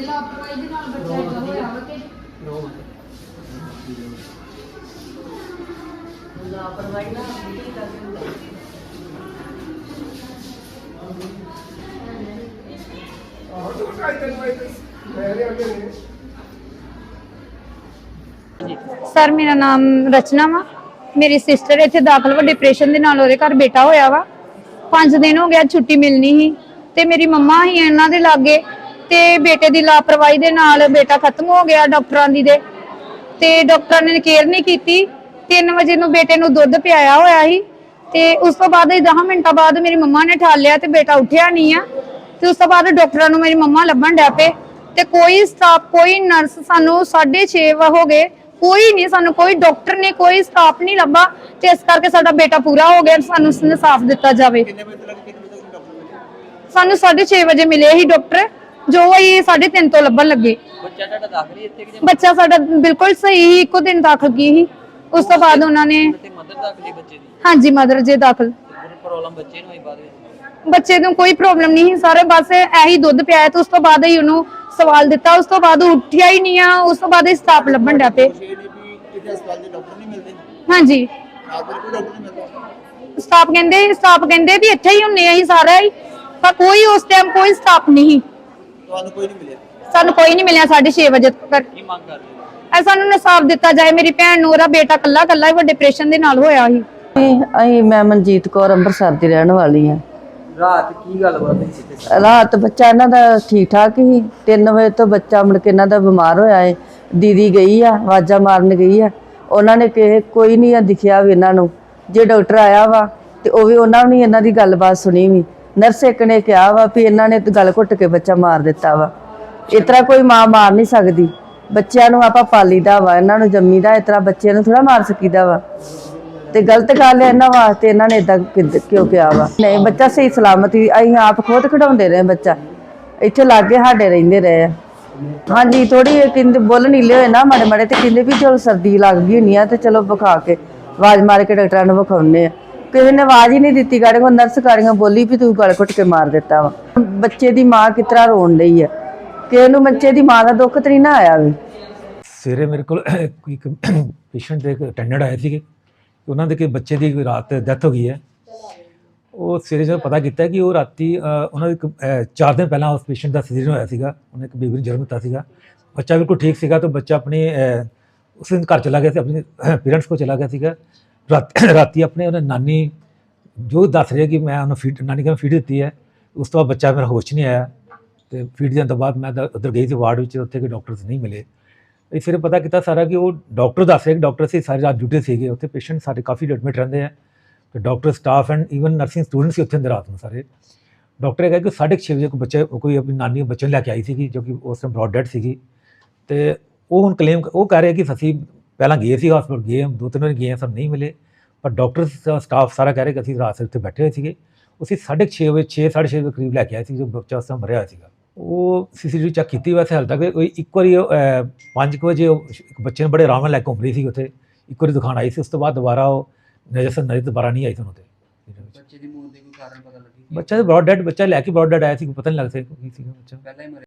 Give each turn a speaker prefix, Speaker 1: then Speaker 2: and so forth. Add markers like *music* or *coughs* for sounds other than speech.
Speaker 1: ਤੇ ਲਾਪਰਵਾਹੀ ਦੇ ਨਾਲ ਬੱਚਾ ਏਦਾਂ ਹੋਇਆ ਵਾ ਕਿ
Speaker 2: ਲਾਪਰਵਾਹੀ ਨਾਲ ਕੀ ਕਰਦੇ ਹੁੰਦਾ
Speaker 1: ਸਰ ਮੇਰਾ ਨਾਮ ਰਚਨਾ ਵਾ। ਮੇਰੀ ਸਿਸਟਰ ਇੱਥੇ ਦਾਖਲ ਵਾ ਡਿਪਰੈਸ਼ਨ ਦੇ ਨਾਲ ਉਹਦੇ ਘਰ ਬੇਟਾ ਹੋਇਆ ਵਾ। 5 ਦਿਨ ਹੋ ਗਿਆ ਛੁੱਟੀ ਮਿਲਣੀ ਸੀ ਤੇ ਮੇਰੀ ਮੰਮਾ ਹੀ ਇਹਨਾਂ ਦੇ ਲਾਗੇ। ਤੇ ਬੇਟੇ ਦੀ ਲਾਪਰਵਾਹੀ ਦੇ ਨਾਲ ਬੇਟਾ ਖਤਮ ਹੋ ਗਿਆ ਡਾਕਟਰਾਂ ਦੀ ਦੇ। ਤੇ ਡਾਕਟਰਾਂ ਨੇ ਕੇਅਰ ਨਹੀਂ ਕੀਤੀ। 3 ਵਜੇ ਨੂੰ ਬੇਟੇ ਨੂੰ ਦੁੱਧ ਪਿਆਇਆ ਹੋਇਆ ਸੀ। ਤੇ ਉਸ ਤੋਂ ਬਾਅਦ 10 ਮਿੰਟਾਂ ਬਾਅਦ ਮੇਰੀ ਮੰਮਾ ਨੇ ਠਾਲ ਲਿਆ ਤੇ ਬੇਟਾ ਉੱਠਿਆ ਨਹੀਂ ਆ। ਤੇ ਉਸ ਤੋਂ ਬਾਅਦ ਡਾਕਟਰਾਂ ਨੂੰ ਮੇਰੀ ਮੰਮਾ ਲੱਭਣ ਡੈ ਪਏ। ਤੇ ਕੋਈ ਸਟਾਫ ਕੋਈ ਨਰਸ ਸਾਨੂੰ 6:30 ਹੋ ਗਏ। ਕੋਈ ਨਹੀਂ ਸਾਨੂੰ ਕੋਈ ਡਾਕਟਰ ਨੇ ਕੋਈ ਸਟਾਫ ਨਹੀਂ ਲੱਭਾ। ਤੇ ਇਸ ਕਰਕੇ ਸਾਡਾ ਬੇਟਾ ਪੂਰਾ ਹੋ ਗਿਆ। ਸਾਨੂੰ ਇਨਸਾਫ ਦਿੱਤਾ ਜਾਵੇ। ਸਾਨੂੰ 6:30 ਵਜੇ ਮਿਲੇ ਸੀ ਡਾਕਟਰ ਜੋ ਅਸੀਂ 3:30 ਤੋਂ ਲੱਭਣ ਲੱਗੇ।
Speaker 2: ਬੱਚਾ ਤੁਹਾਡਾ ਦਾਖਲ ਹੀ ਇੱਥੇ ਕਿ
Speaker 1: ਬੱਚਾ ਸਾਡਾ ਬਿਲਕੁਲ ਸਹੀ ਹੀ ਇੱਕੋ ਦਿਨ ਦਾਖਲ ਕੀ ਸੀ। ਉਸ ਤੋਂ ਬਾਅਦ ਉਹਨਾਂ ਨੇ
Speaker 2: ਤੇ ਮਦਰ ਦਾਖਲ ਹੀ ਬੱਚੇ ਦੀ?
Speaker 1: ਹਾਂਜੀ ਮਦਰ ਜੇ ਦਾਖਲ।
Speaker 2: ਪ੍ਰੋਬਲਮ ਬੱਚੇ ਨੂੰ ਹੋਈ ਬਾਅਦ ਵਿੱਚ?
Speaker 1: ਬੱਚੇ ਨੂੰ ਕੋਈ ਪ੍ਰੋਬਲਮ ਨਹੀਂ ਸੀ ਸਾਰੇ ਬਸ ਇਹੀ ਦੁੱਧ ਪਿਆਇਆ ਤੇ ਉਸ ਤੋਂ ਬਾਅਦ ਹੀ ਉਹਨੂੰ ਸਵਾਲ ਦਿੱਤਾ। ਉਸ ਤੋਂ ਬਾਅਦ ਉੱਠਿਆ ਹੀ ਨਹੀਂ ਆ ਉਸ ਤੋਂ ਬਾਅਦ ਹੀ ਸਟਾਪ ਲੱਭਣ ਡਿਆ ਪਏ ਹਾਂਜੀ। ਸਟਾਫ ਕਹਿੰਦੇ ਸਟਾਫ ਕਹਿੰਦੇ ਵੀ ਇੱਥੇ ਹੀ ਹੁੰਨੇ ਆ ਅਸੀਂ ਸਾਰਾ ਹੀ ਪਰ ਕੋਈ ਉਸ ਟਾਈਮ ਕੋਈ ਸਟਾਫ ਨਹੀਂ।
Speaker 3: ਤੁਹਾਨੂੰ ਕੋਈ ਨਹੀਂ ਮਿਲਿਆ?
Speaker 1: ਸਾਨੂੰ ਕੋਈ ਨਹੀਂ ਮਿਲਿਆ 6:30 ਵਜੇ ਤੱਕ
Speaker 2: ਕੀ ਮੰਗ ਕਰਦੇ?
Speaker 1: ਐ ਸਾਨੂੰ ਇਨਸਾਫ ਦਿੱਤਾ ਜਾਏ ਮੇਰੀ ਭੈਣ ਨੂੰ ਉਹਦਾ ਬੇਟਾ ਕੱਲਾ ਕੱਲਾ ਹੀ ਡਿਪਰੈਸ਼ਨ ਦੇ ਨਾਲ ਹੋਇਆ ਸੀ।
Speaker 4: ਅਸੀਂ ਮੈਂ ਮਨਜੀਤ ਕੌਰ ਅੰਮ੍ਰਿਤਸਰ ਦੀ ਰਹਿਣ ਵਾਲੀ ਹਾਂ।
Speaker 2: ਰਾਤ ਕੀ ਗੱਲ ਬਾਤ ਸੀ
Speaker 4: ਰਾਤ ਬੱਚਾ ਇਹਨਾਂ ਦਾ ਠੀਕ ਠਾਕ ਹੀ 3 ਵਜੇ ਤੋਂ ਬੱਚਾ ਮੁੜ ਕੇ ਇਹਨਾਂ ਦਾ ਬਿਮਾਰ ਹੋਇਆ ਏ। ਦੀਦੀ ਗਈ ਆ ਆਵਾਜ਼ਾਂ ਮਾਰਨ ਗਈ ਆ। ਉਹਨਾਂ ਨੇ ਕਿ ਕੋਈ ਨਹੀਂ ਆ ਦਿਖਿਆ ਵੀ ਇਹਨਾਂ ਨੂੰ। ਜੇ ਡਾਕਟਰ ਆਇਆ ਵਾ ਤੇ ਉਹ ਵੀ ਉਹਨਾਂ ਨੇ ਇਹਨਾਂ ਦੀ ਗੱਲਬਾਤ ਸੁਣੀ ਵੀ। ਨਰਸ ਇੱਕ ਨੇ ਕਿਹਾ ਵਾ ਵੀ ਇਹਨਾਂ ਨੇ ਤਾਂ ਗਲ ਘੁੱਟ ਕੇ ਬੱਚਾ ਮਾਰ ਦਿੱਤਾ ਵਾ। ਇਸ ਤਰ੍ਹਾਂ ਕੋਈ ਮਾਂ ਮਾਰ ਨਹੀਂ ਸਕਦੀ। ਬੱਚਿਆਂ ਨੂੰ ਆਪਾਂ ਪਾਲੀਦਾ ਵਾ, ਇਹਨਾਂ ਨੂੰ ਜੰਮੀਦਾ ਇਸ ਤਰ੍ਹਾਂ ਬੱਚਿਆਂ ਨੂੰ ਥੋੜਾ ਮਾਰ ਸਕੀਦਾ ਵਾ। ਤੇ ਗਲਤ ਗੱਲ ਹੈ ਇਹਨਾਂ ਵਾਸਤੇ, ਇਹਨਾਂ ਨੇ ਇਦਾਂ ਕਿਉਂ ਕਿਹਾ ਵਾ। ਨਹੀਂ, ਬੱਚਾ ਸਹੀ ਸਲਾਮਤੀ ਅਸੀਂ ਆਪ ਖੁਦ ਖਿਡਾਉਂਦੇ ਰਹੇ ਬੱਚਾ। ਇੱਥੇ ਲਾਗੇ ਸਾਡੇ ਰਹਿੰਦੇ ਰਹੇ ਆ। ਹਾਂਜੀ ਥੋੜੀ ਕਹਿੰਦੇ ਬੁੱਲ ਨੀਲੇ ਹੋਏ ਨਾ ਮਾੜੇ ਮਾੜੇ ਤੇ ਕਹਿੰਦੇ ਵੀ ਚਲੋ ਸਰਦੀ ਲੱਗ ਗਈ ਹੋਣੀ ਆ ਤੇ ਚਲੋ ਵਿਖਾ ਕੇ ਆਵਾਜ਼ ਮਾਰ ਕੇ ਡਾਕਟਰਾਂ ਨੂੰ ਵਿਖਾਉਨੇ ਆ। ਕਿਸੇ ਨੇ ਆਵਾਜ਼ ਹੀ ਨਹੀਂ ਦਿੱਤੀ ਗਾੜੀ ਕੋ ਨਰਸ ਗਾੜੀਆਂ ਬੋਲੀ ਵੀ ਤੂੰ ਗਲ ਘੁੱਟ ਕੇ ਮਾਰ ਦਿੱਤਾ ਵਾ। ਬੱਚੇ ਦੀ ਮਾਂ ਕਿਤਰਾ ਰੋਣ ਲਈ ਆ? ਕਿਸੇ ਨੂੰ ਬੱਚੇ ਦੀ ਮਾਂ ਦਾ ਦੁੱਖ ਤੇ ਨਾ ਆਇਆ ਵੀ।
Speaker 5: ਸਵੇਰੇ ਮੇਰੇ ਕੋਲ *coughs* ਕੋਈ ਪੇਸ਼ੈਂਟ ਦੇ ਅਟੈਂਡੈਂਟ ਆਏ ਸੀਗੇ। ਉਹਨਾਂ ਦੇ ਕਿ ਬੱਚੇ ਦੀ ਕੋਈ ਰਾਤ ਡੈਥ ਹੋ ਗਈ ਹੈ। ਉਹ ਸਵੇਰੇ ਜਦੋਂ ਪਤਾ ਕੀਤਾ ਕਿ ਉਹ ਰਾਤੀ ਉਹਨਾਂ ਦੇ ਇੱਕ, ਚਾਰ ਦਿਨ ਪਹਿਲਾਂ ਉਸ ਪੇਸ਼ੈਂਟ ਦਾ ਸਿਜ਼ੇਰੀਅਨ ਹੋਇਆ ਸੀਗਾ। ਉਹਨੇ ਇੱਕ ਬੇਬੀ ਨੂੰ ਜਨਮ ਦਿੱਤਾ ਸੀਗਾ। ਬੱਚਾ ਬਿਲਕੁਲ ਠੀਕ ਸੀਗਾ ਤਾਂ ਬੱਚਾ ਆਪਣੇ ਉਸ ਦਿਨ ਘਰ ਚਲਾ ਗਿਆ ਸੀ ਆਪਣੇ ਪੇਰੈਂਟਸ *coughs* ਕੋਲ ਚਲਾ ਗਿਆ ਸੀਗਾ। ਰਾਤ- *coughs* ਰਾਤੀ ਆਪਣੇ ਉਹਨੇ ਨਾਨੀ ਜੋ ਦੱਸ ਰਿਹਾ ਕਿ ਮੈਂ ਉਹਨੂੰ ਫੀਡ ਨਾਨੀ ਕਹਿੰਦਾ ਫੀਡ ਦਿੱਤੀ ਹੈ। ਉਸ ਤੋਂ ਬਾਅਦ ਬੱਚਾ ਮੇਰਾ ਹੋਸ਼ ਨਹੀਂ ਆਇਆ ਤੇ ਫੀਡ ਦੇਣ ਤੋਂ ਬਾਅਦ ਮੈਂ ਤਾਂ ਉੱਧਰ ਗਈ ਸੀ ਵਾਰਡ ਵਿੱਚ ਉੱਥੇ ਕੋਈ ਡਾਕਟਰਸ ਨਹੀਂ ਮਿਲੇ। ਇਸ ਫਿਰ ਪਤਾ ਕੀਤਾ ਸਾਰਾ ਕਿ ਉਹ ਡਾਕਟਰ ਦੱਸ ਰਿਹਾ ਕਿ ਡਾਕਟਰ ਸੀ, ਸਾਰੀ ਰਾਤ ਡਿਊਟੀ ਸੀਗੇ। ਉੱਥੇ ਪੇਸ਼ੈਂਟ ਸਾਡੇ ਕਾਫੀ ਐਡਮਿਟ ਰਹਿੰਦੇ ਆ। ਤੇ doctor staff and even nursing students ਸੀ ਉੱਥੇ ਅੰਦਰ ਰਾਤ ਨੂੰ ਸਾਰੇ। ਡਾਕਟਰ ਇਹ ਕਹਿੰਦੇ ਕਿ 6:30 ਵਜੇ ਕੋਈ ਬੱਚਾ ਕੋਈ ਆਪਣੀ ਨਾਨੀ ਬੱਚੇ ਨੂੰ ਲੈ ਕੇ ਆਈ ਸੀਗੀ, ਜੋ ਕਿ ਉਸ ਟਾਈਮ ਬ੍ਰੌਡ ਡੈਡ ਸੀਗੀ। ਤੇ ਉਹ ਹੁਣ ਕਲੇਮ ਉਹ ਕਹਿ ਰਿਹਾ ਕਿ ਅਸੀਂ ਪਹਿਲਾਂ ਗਏ ਸੀ ਹਸਪਤਾਲ ਗਏ ਦੋ ਤਿੰਨ ਵਾਰ ਗਏ ਹਾਂ, ਸਾਨੂੰ ਨਹੀਂ ਮਿਲੇ ਪਰ ਡਾਕਟਰ ਸਟਾਫ ਸਾਰਾ ਕਹਿ ਰਿਹਾ ਕਿ ਅਸੀਂ ਰਾਤ ਨੂੰ ਉੱਥੇ ਬੈਠੇ ਹੋਏ ਸੀਗੇ ਅਸੀਂ 6:30 ਵਜੇ 6 6:30 ਵਜੇ ਕਰੀਬ ਲੈ ਕੇ ਆਏ ਸੀ ਜੋ ਬੱਚਾ ਉਸ ਟਾਈਮ ਮਰਿਆ ਹੋਇਆ ਸੀਗਾ ਉਹ ਸੀਸੀਟੀਵੀ ਚੈੱਕ ਕੀਤੀ ਵੈਸੇ ਹਾਲ ਤੱਕ ਕੋਈ ਇੱਕ ਵਾਰੀ 5 ਵਜੇ ਉਹ ਇੱਕ ਬੱਚੇ ਨੂੰ ਬੜੇ ਆਰਾਮ ਨਾਲ ਲੈ ਕੇ ਘੁੰਮ ਰਹੀ ਸੀ ਉੱਥੇ ਇੱਕ ਵਾਰੀ ਦਿਖਾਣ ਆਈ ਸੀ ਉਸ ਤੋਂ ਬਾਅਦ ਦੁਬਾਰਾ ਉਹ ਨਜ਼ਰ ਨਜ਼ਰ ਦੁਬਾਰਾ ਨਹੀਂ ਆਈ ਤੁਹਾਨੂੰ ਤੇ
Speaker 2: ਬੱਚੇ ਦੀ ਮੌਤ ਦੇ ਕੋਈ ਕਾਰਨ ਪਤਾ ਲੱਗੀ
Speaker 5: ਬੱਚਾ ਬ੍ਰੌਡ ਡੈਡ ਬੱਚਾ ਲੈ ਕੇ ਬ੍ਰੌਡ ਡੈਡ ਆਇਆ ਸੀ ਕੋਈ ਪਤਾ ਨਹੀਂ ਲੱਗਦਾ ਸੀ ਕੀ ਸੀਗਾ ਬੱਚਾ
Speaker 2: ਪਹਿਲਾਂ ਹੀ ਮਰਿਆ